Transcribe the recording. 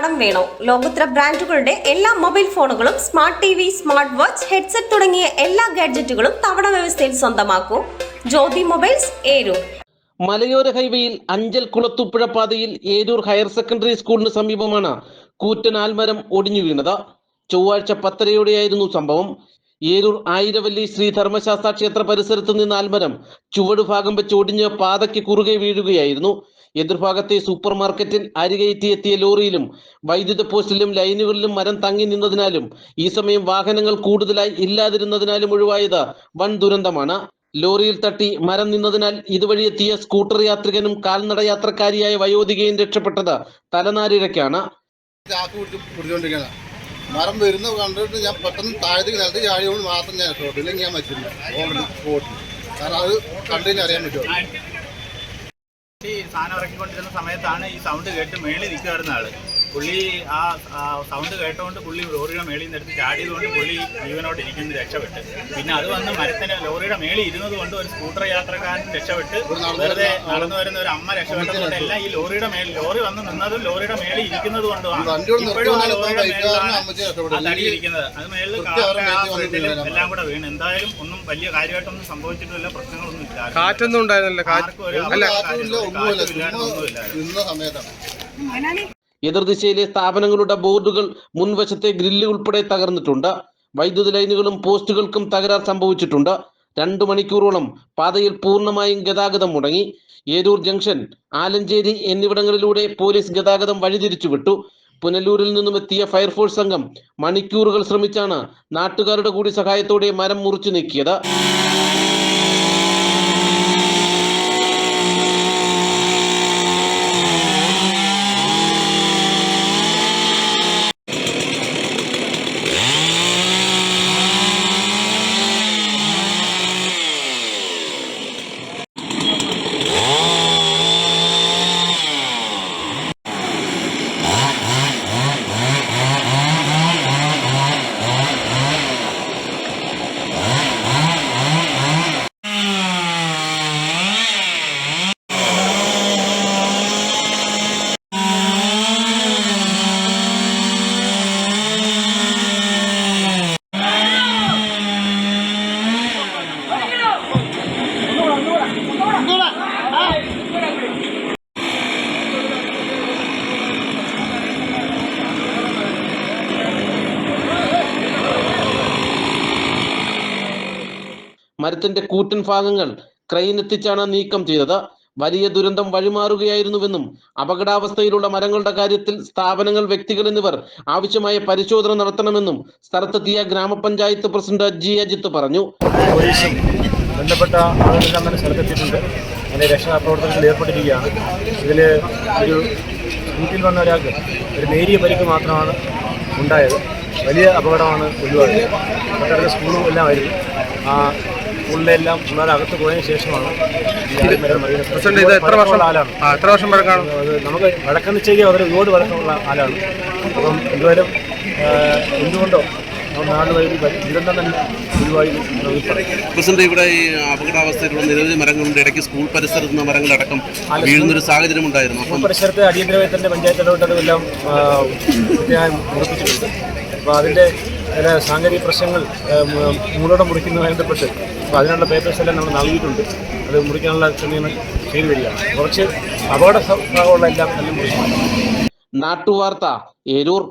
കടം വേണോ? ലോകോത്തര ബ്രാൻഡുകളുടെ എല്ലാ മൊബൈൽ ഫോണുകളും smart T V smart watch headset തുടങ്ങിയ എല്ലാ ഗാഡ്ജറ്റുകളും തവണ വ്യവസ്ഥയിൽ സ്വന്തമാക്കൂ. ജ്യോതി മൊബൈൽസ് ഏരൂർ. മലയോര ഹൈവേയിൽ അഞ്ചൽ കുളത്തുപ്പുഴ പാതയിൽ ഏരൂർ ഹയർ സെക്കൻഡറി സ്കൂളിന് സമീപമാണ് കൂറ്റൻ ആൽമരം ഒടിഞ്ഞു വീണത്. ചൊവ്വാഴ്ച പത്തരയോടെയായിരുന്നു സംഭവം. ഏരൂർ ആയിരവല്ലി ശ്രീ ധർമ്മശാസ്ത്ര ക്ഷേത്ര പരിസരത്ത് നിന്ന് ആൽമരം ചുവടുഭാഗം വെച്ച് ഒടിഞ്ഞ് പാതയ്ക്ക് കുറുകെ വീഴുകയായിരുന്നു. എതിർഭാഗത്തെ സൂപ്പർ മാർക്കറ്റിൽ അരികയറ്റി എത്തിയ ലോറിയിലും വൈദ്യുത പോസ്റ്റിലും ലൈനുകളിലും മരം തങ്ങി നിന്നതിനാലും ഈ സമയം വാഹനങ്ങൾ കൂടുതലായി ഇല്ലാതിരുന്നതിനാലും ഒഴിവായത് വൻ ദുരന്തമാണ്. ലോറിയിൽ തട്ടി മരം നിന്നതിനാൽ ഇതുവഴി എത്തിയ സ്കൂട്ടർ യാത്രികനും കാൽനട യാത്രക്കാരിയായ വയോധികയും രക്ഷപ്പെട്ടത് തലനാരിഴയ്ക്കാണ്. മരം വരുന്ന കണ്ടിട്ട് ഞാൻ പെട്ടെന്ന് താഴത്തേക്ക് നിലത്ത് ചാടിയോണ്ട് മാത്രം ഞാൻ ഇല്ലെങ്കിൽ ഞാൻ മരിച്ചില്ല കാരണം അത് കണ്ടു അറിയാൻ പറ്റുമോ? ഈ സാധനം ഇറക്കിക്കൊണ്ടിരുന്ന സമയത്താണ് ഈ സൗണ്ട് കേട്ട് മേളിൽ നിൽക്കുമായിരുന്ന ആൾ. പുള്ളി ആ ആ സൗണ്ട് കേട്ടുകൊണ്ട് പുള്ളി ലോറിയുടെ മേളിൽ നിന്ന് എടുത്ത് ചാടിയതുകൊണ്ട് പുള്ളി ജീവനോട് ഇരിക്കുന്നത് രക്ഷപ്പെട്ട്. പിന്നെ അത് വന്ന് മരത്തിന് ലോറിയുടെ മേളിൽ ഇരുന്നത് കൊണ്ട് ഒരു സ്കൂട്ടർ യാത്രക്കാരൻ രക്ഷപ്പെട്ട് വെറുതെ നടന്നു വരുന്ന ഒരു അമ്മ രക്ഷപ്പെട്ടതുകൊണ്ട് എല്ലാം ഈ ലോറിയുടെ മേളിൽ ലോറി വന്ന് നിന്നതും ലോറിയുടെ മേളിൽ ഇരിക്കുന്നത് കൊണ്ടുമാണ്. ഇപ്പോഴും ആ ലോറിയുടെ മേളിലാണ് അടിയിരിക്കുന്നത് അത് മേളിൽ. എല്ലാം കൂടെ വീണ്. എന്തായാലും ഒന്നും വലിയ കാര്യമായിട്ടൊന്നും സംഭവിച്ചിട്ടില്ല. പ്രശ്നങ്ങളൊന്നും ഇല്ല കാറ്റൊന്നും ഉണ്ടായിരുന്നില്ല. ആർക്കും ഒരു ഒന്നുമില്ല. ഒന്നുമില്ല എതിർദിശയിലെ സ്ഥാപനങ്ങളുടെ ബോർഡുകൾ മുൻവശത്തെ ഗ്രില്ല് ഉൾപ്പെടെ തകർന്നിട്ടുണ്ട്. വൈദ്യുത ലൈനുകളും പോസ്റ്റുകൾക്കും തകരാർ സംഭവിച്ചിട്ടുണ്ട്. രണ്ടു മണിക്കൂറോളം പാതയിൽ പൂർണമായും ഗതാഗതം മുടങ്ങി. ഏരൂർ ജംഗ്ഷൻ ആലഞ്ചേരി എന്നിവിടങ്ങളിലൂടെ പോലീസ് ഗതാഗതം വഴിതിരിച്ചുവിട്ടു. പുനലൂരിൽ നിന്നും എത്തിയ ഫയർഫോഴ്സ് സംഘം മണിക്കൂറുകൾ ശ്രമിച്ചാണ് നാട്ടുകാരുടെ കൂടി സഹായത്തോടെ മരം മുറിച്ചു നീക്കിയത്. മരത്തിന്റെ കൂറ്റൻ ഭാഗങ്ങൾ ക്രെയിൻ എത്തിച്ചാണ് നീക്കം ചെയ്തത്. വലിയ ദുരന്തം വഴിമാറുകയായിരുന്നുവെന്നും അപകടാവസ്ഥയിലുള്ള മരങ്ങളുടെ കാര്യത്തിൽ സ്ഥാപനങ്ങൾ വ്യക്തികൾ എന്നിവർ ആവശ്യമായ പരിശോധന നടത്തണമെന്നും സ്ഥലത്തെത്തിയ ഗ്രാമപഞ്ചായത്ത് പ്രസിഡന്റ് ജി. അജിത്ത് പറഞ്ഞു. ബന്ധപ്പെട്ട ആളുകളെല്ലാം തന്നെ സ്ഥലത്തെത്തിയിട്ടുണ്ട്. അതിന്റെ രക്ഷാപ്രവർത്തനത്തിൽ ഏർപ്പെട്ടിരിക്കുകയാണ്. ഇതിൽ ഒരു വീട്ടിൽ വന്ന ഒരാൾക്ക് ഒരു നേരിയ പരിക്ക് മാത്രമാണ് ഉണ്ടായത്. വലിയ അപകടമാണ് ഒഴിവായത് തൊട്ടടുത്ത സ്കൂളും എല്ലാം പിള്ളേർ അകത്ത് പോയതിനു ശേഷമാണ്. പ്രസിഡന്റ് ഇത് എത്ര വർഷം? പഴക്കമുള്ള എത്ര വർഷം പഴക്കാണ് അത് നമുക്ക് വഴക്കം നിശ്ചയിക്കുക അവർ ഒരുപാട് വഴക്കമുള്ള ആളാണ്. അപ്പം ഇതുവരെ എന്തുകൊണ്ടോ പ്രസിഡന്റ് ഇവിടെ ഈ അപകടാവസ്ഥയിലുള്ള നിരവധി മരങ്ങളുണ്ട് ഇടയ്ക്ക് സ്കൂൾ പരിസരത്ത് നിന്ന് മരങ്ങളടക്കം വീഴുന്നൊരു സാഹചര്യം ഉണ്ടായിരുന്നു. സ്കൂൾ പരിസരത്ത് അടിയന്തരമായി തന്നെ പഞ്ചായത്ത് ഇടപെട്ടതെല്ലാം മുറിപ്പിച്ചിട്ടുണ്ട് അപ്പോൾ അതിന്റെ ചില സാങ്കേതിക പ്രശ്നങ്ങൾ മൂലോടെ മുറിക്കുന്നതുമായി ബന്ധപ്പെട്ട് അപ്പോൾ അതിനുള്ള പേപ്പേഴ്സ് എല്ലാം നമ്മൾ നൽകിയിട്ടുണ്ട്. അത് മുറിക്കാനുള്ള ശ്രമീകരണം ചെയ്തു വരികയാണ്. കുറച്ച് അപകട സ്വഭാവമുള്ള എല്ലാം തന്നെ മുറിക്കും നാട്ടുവാർത്ത ഏരൂർ